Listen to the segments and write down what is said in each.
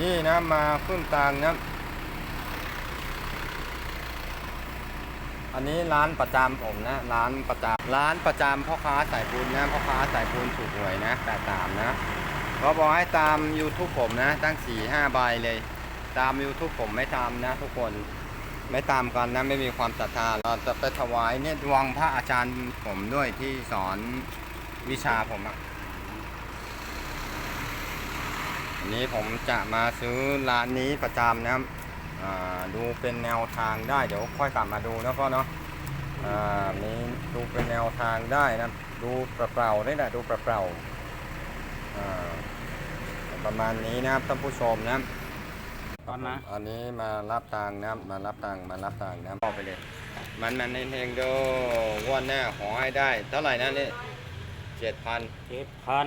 นี่นะมาขึ้นตางนะอันนี้ร้านประจำผมนะ ร้านประจำร้านประจำพ่อค้าสายบุญนะพ่อค้าสายบุญถูกหวยนะแปดสามนะเขาบอกให้ตาม YouTube ผมนะ ตั้งสี่ห้าใบเลย ตาม YouTube ผมไม่ตามนะ ทุกคนไม่ตามกันนะไม่มีความศรัทธาเราจะไปถวายเนี่ยดวงพระอาจารย์ผมด้วยที่สอนวิชาผมอะ อันนี้ผมจะมาซื้อร้านนี้ประจำนะครับอ่าดูเป็นแนวทางได้เดี๋ยวค่อยกลับมาดูนะพ่อเนาะอ่ามีดูเป็นแนวทางได้นะดูเปล่าๆนี่แหละดูเปล่าๆอ่าประมาณนี้นะครับท่านผู้ชมนะตอนนะอันนี้มารับตังค์นะครับมารับตังค์มารับตังค์นะครับเข้าไปเลย มันมันเองๆดูงวันหน้าขอให้ได้ เท่าไหร่นะนี่เจ็ดพันเจ็ดพัน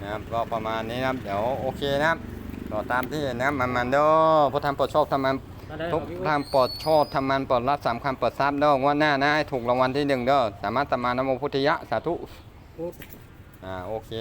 นะครับก็ประมาณนี้นะครับเดี๋ยวโอเคนะครับต่อตามที่เห็นนะครับมันมันเด้อพุทธังโปรดโชคธรรมันได้ทุกพี่ทางปลดโชดทำมันปลดรับสามคำปลดทรัพย์เด้องว่าหน้านะให้ถูกรางวัลที่หนึ่งเด้อสามารถตามมานโมพุทธิยะสาธุพูดอ่าโอเค